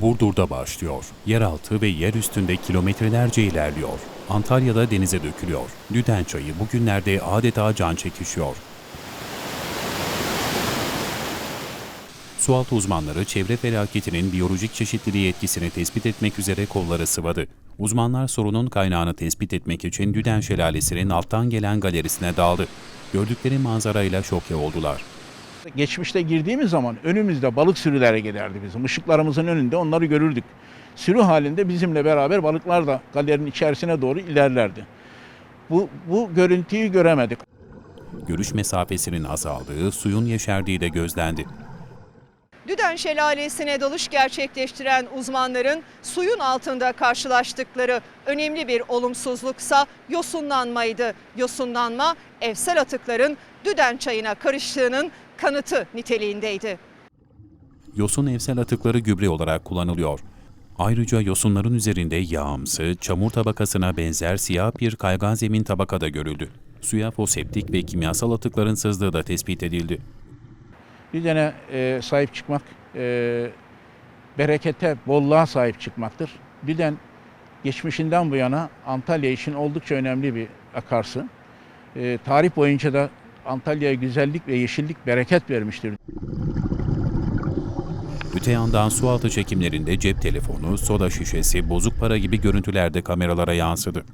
Burdur'da başlıyor. Yeraltı ve yer üstünde kilometrelerce ilerliyor. Antalya'da denize dökülüyor. Düden çayı bugünlerde adeta can çekişiyor. Sualtı uzmanları çevre felaketinin biyolojik çeşitliliği etkisini tespit etmek üzere kolları sıvadı. Uzmanlar sorunun kaynağını tespit etmek için Düden Şelalesi'nin alttan gelen galerisine daldı. Gördükleri manzarayla şoke oldular. Geçmişte girdiğimiz zaman önümüzde balık sürüleri gelirdi bizim. Işıklarımızın önünde onları görürdük. Sürü halinde bizimle beraber balıklar da galerinin içerisine doğru ilerlerdi. Bu, bu görüntüyü göremedik. Görüş mesafesinin azaldığı, suyun yeşerdiği de gözlendi. Düden Şelalesi'ne dalış gerçekleştiren uzmanların suyun altında karşılaştıkları önemli bir olumsuzluksa yosunlanmaydı. Yosunlanma evsel atıkların Düden çayına karıştığının kanıtı niteliğindeydi. Yosun evsel atıkları gübre olarak kullanılıyor. Ayrıca yosunların üzerinde yağımsı, çamur tabakasına benzer siyah bir kaygan zemin tabaka da görüldü. Suya foseptik ve kimyasal atıkların sızdığı da tespit edildi. Düzene e, sahip çıkmak, e, berekete, bolluğa sahip çıkmaktır. Düden geçmişinden bu yana Antalya için oldukça önemli bir akarsu. E, tarih boyunca da Antalya'ya güzellik ve yeşillik bereket vermiştir. Öte yandan sualtı çekimlerinde cep telefonu, soda şişesi, bozuk para gibi görüntüler de kameralara yansıdı.